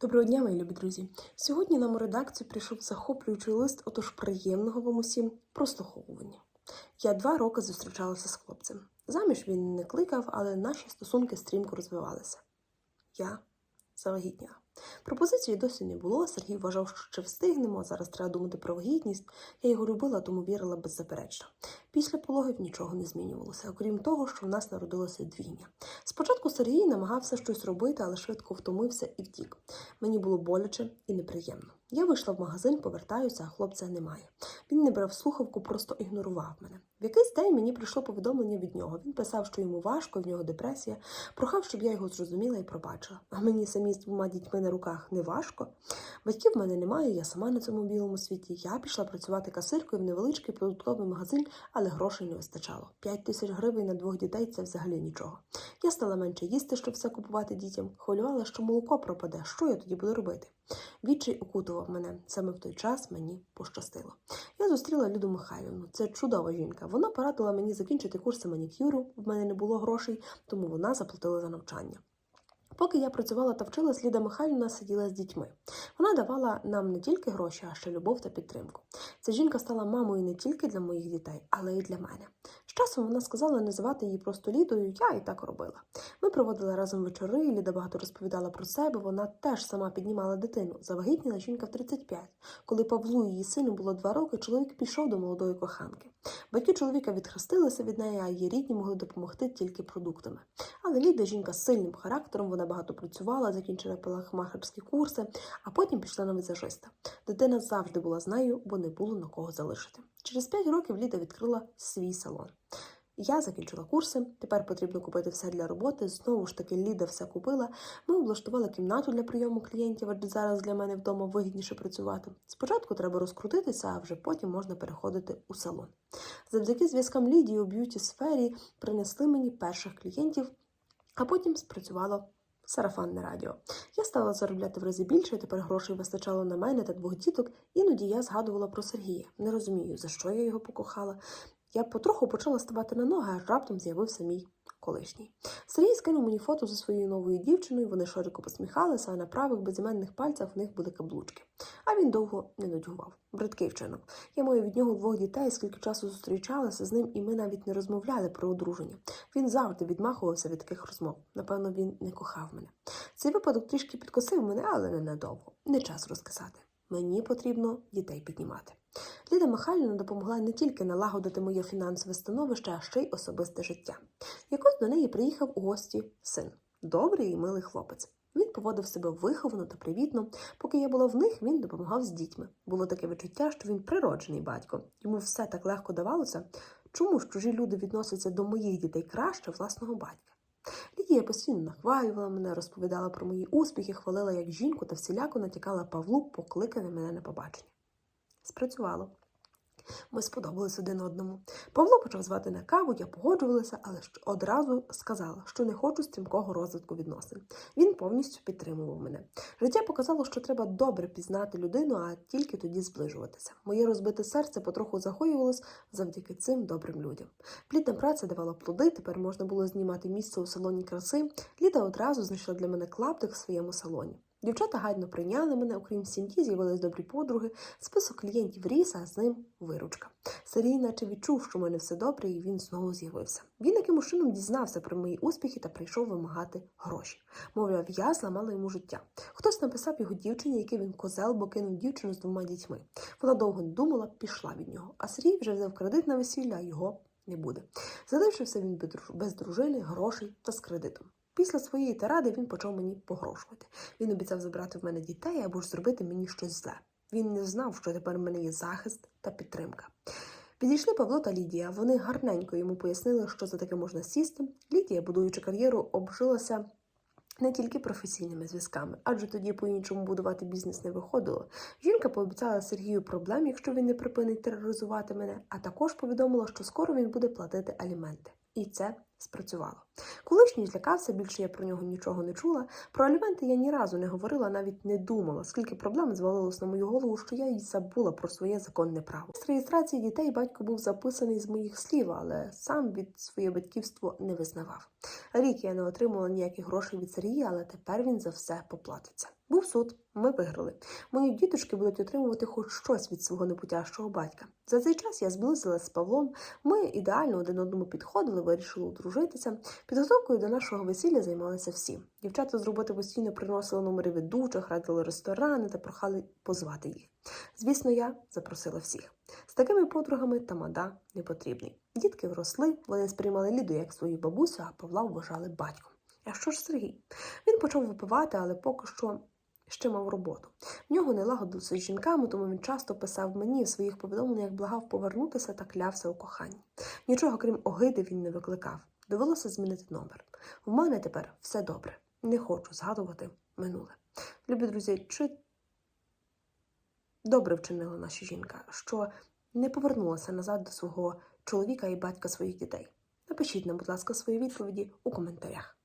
Доброго дня, мої любі друзі! Сьогодні нам у редакцію прийшов захоплюючий лист, отож приємного вам усім прослуховування. Я два роки зустрічалася з хлопцем. Заміж він не кликав, але наші стосунки стрімко розвивалися. Я завагітніла. Пропозиції досі не було. Сергій вважав, що ще встигнемо. Зараз треба думати про вагітність. Я його любила, тому вірила беззаперечно. Після пологів нічого не змінювалося, окрім того, що в нас народилося двійня. Спочатку Сергій намагався щось робити, але швидко втомився і втік. Мені було боляче і неприємно. Я вийшла в магазин, повертаюся, а хлопця немає. Він не брав слухавку, просто ігнорував мене. В якийсь день мені прийшло повідомлення від нього. Він писав, що йому важко, в нього депресія, прохав, щоб я його зрозуміла і пробачила. А мені самі з двома дітьми на руках не важко. Батьків в мене немає, я сама на цьому білому світі. Я пішла працювати касиркою в невеличкий продуктовий магазин, але грошей не вистачало. П'ять тисяч гривень на двох дітей це взагалі нічого. Я стала менше їсти, щоб все купувати дітям. Хвилювала, що молоко пропаде. Що я тоді буду робити? Відчай окутував мене. Саме в той час мені пощастило. Я зустріла Люду Михайлівну. Це чудова жінка. Вона порадила мені закінчити курси манікюру. В мене не було грошей, тому вона заплатила за навчання. Поки я працювала та вчилась, Ліда Михайлівна сиділа з дітьми. Вона давала нам не тільки гроші, а ще любов та підтримку. Ця жінка стала мамою не тільки для моїх дітей, але й для мене. Часом вона сказала називати її просто Лідою, я і так робила. Ми проводили разом вечори, Ліда багато розповідала про себе, вона теж сама піднімала дитину. Завагітніла жінка в 35. Коли Павлу її сину було два роки, чоловік пішов до молодої коханки. Батьки чоловіка відхрестилися від неї, а її рідні могли допомогти тільки продуктами. Але Ліда жінка з сильним характером, вона багато працювала, закінчила пелахмахерські курси, а потім пішла на візажиста. Дитина завжди була з нею, бо не було на кого залишити. Через 5 років Ліда відкрила свій салон. Я закінчила курси, тепер потрібно купити все для роботи. Знову ж таки, Ліда все купила. Ми облаштували кімнату для прийому клієнтів, адже зараз для мене вдома вигідніше працювати. Спочатку треба розкрутитися, а вже потім можна переходити у салон. Завдяки зв'язкам Лідії у б'юті сфері принесли мені перших клієнтів, а потім спрацювало сарафанне радіо. Я стала заробляти в рази більше, тепер грошей вистачало на мене та двох діток. Іноді я згадувала про Сергія. Не розумію, за що я його покохала. Я потроху почала ставати на ноги, аж раптом з'явився мій колишній. Сергій скинув мені фото зі своєю новою дівчиною, вони широко посміхалися, а на правих безіменних пальцях в них були каблучки. А він довго не нудьгував. Бридкий вчинок. Я маю від нього двох дітей, скільки часу зустрічалася з ним, і ми навіть не розмовляли про одруження. Він завжди відмахувався від таких розмов. Напевно, він не кохав мене. Цей випадок трішки підкосив мене, але ненадовго. Не час розказати. Мені потрібно дітей піднімати. Ліда Михайлівна допомогла не тільки налагодити моє фінансове становище, а ще й особисте життя. Якось до неї приїхав у гості син, добрий і милий хлопець. Він поводив себе виховано та привітно. Поки я була в них, він допомагав з дітьми. Було таке відчуття, що він природжений батько. Йому все так легко давалося. Чому ж чужі люди відносяться до моїх дітей краще власного батька? Лідія постійно нахвалювала мене, розповідала про мої успіхи, хвалила як жінку та всіляко натякала Павлу, покликати мене на побачення. Спрацювало. Ми сподобались один одному. Павло почав звати на каву, я погоджувалася, але одразу сказала, що не хочу стрімкого розвитку відносин. Він повністю підтримував мене. Життя показало, що треба добре пізнати людину, а тільки тоді зближуватися. Моє розбите серце потроху загоювалось завдяки цим добрим людям. Плідна праця давала плоди, тепер можна було знімати місце у салоні краси. Ліда одразу знайшла для мене клаптик в своєму салоні. Дівчата гайно прийняли мене, окрім сім'ї, з'явились добрі подруги, список клієнтів ріс, а з ним виручка. Сергій наче відчув, що в мене все добре, і він знову з'явився. Він якимось чином дізнався про мої успіхи та прийшов вимагати гроші. Мовляв, я зламала йому життя. Хтось написав його дівчині, який він козел, бо кинув дівчину з двома дітьми. Вона довго не думала, пішла від нього. А Сергій вже взяв кредит на весілля, а його не буде. Залишився він без дружини, грошей та з кредитом. Після своєї тиради він почав мені погрошувати. Він обіцяв забрати в мене дітей або ж зробити мені щось зле. Він не знав, що тепер в мене є захист та підтримка. Підійшли Павло та Лідія. Вони гарненько йому пояснили, що за таке можна сісти. Лідія, будуючи кар'єру, обжилася не тільки професійними зв'язками, адже тоді по-іншому будувати бізнес не виходило. Жінка пообіцяла Сергію проблем, якщо він не припинить тероризувати мене, а також повідомила, що скоро він буде платити аліменти. І це спрацювало. Колишній злякався, більше я про нього нічого не чула. Про аліменти я ні разу не говорила, навіть не думала, скільки проблем звалилось на мою голову, що я й забула про своє законне право. З реєстрації дітей батько був записаний з моїх слів, але сам від своє батьківство не визнавав. Рік я не отримала ніяких грошей від Сергія, але тепер він за все поплатиться. Був суд, ми виграли. Мої діточки будуть отримувати хоч щось від свого непутящого батька. За цей час я зблизилася з Павлом. Ми ідеально один одному підходили, вирішили одружитися. Підготовкою до нашого весілля займалися всі. Дівчата з роботи постійно приносили номери ведучих, радили ресторани та прохали позвати їх. Звісно, я запросила всіх. З такими подругами тамада не потрібний. Дітки вросли, вони сприймали Ліду як свою бабусю, а Павла вважали батьком. А що ж Сергій? Він почав випивати, але поки що ще мав роботу. В нього не лагодився з жінками, тому він часто писав мені в своїх повідомленнях, благав повернутися та клявся у коханні. Нічого крім огиди він не викликав. Довелося змінити номер. В мене тепер все добре. Не хочу згадувати минуле. Любі друзі, чи добре вчинила наша жінка, що не повернулася назад до свого чоловіка і батька своїх дітей? Напишіть нам, будь ласка, свої відповіді у коментарях.